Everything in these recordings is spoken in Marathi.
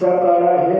सातारा हे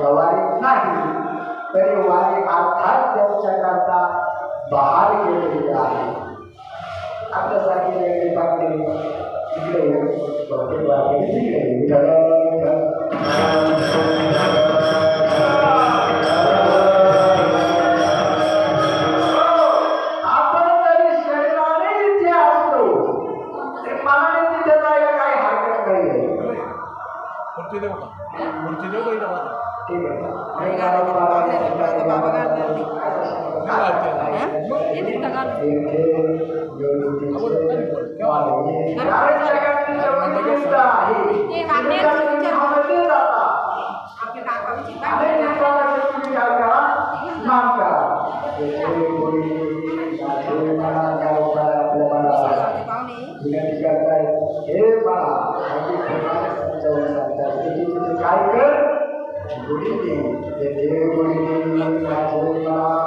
गवारी नाही तरी वारी अर्थात त्यांच्याकरता बाहेर गेलेली आहे. आपल्यासाठी वेगळी पाकडी तिकडे बहुतेक वारी तिकडे मूर्ती देऊ का? मूर्ती देऊ काही Dengan dikatakan, Eva, nanti kita jauh kita Thank you.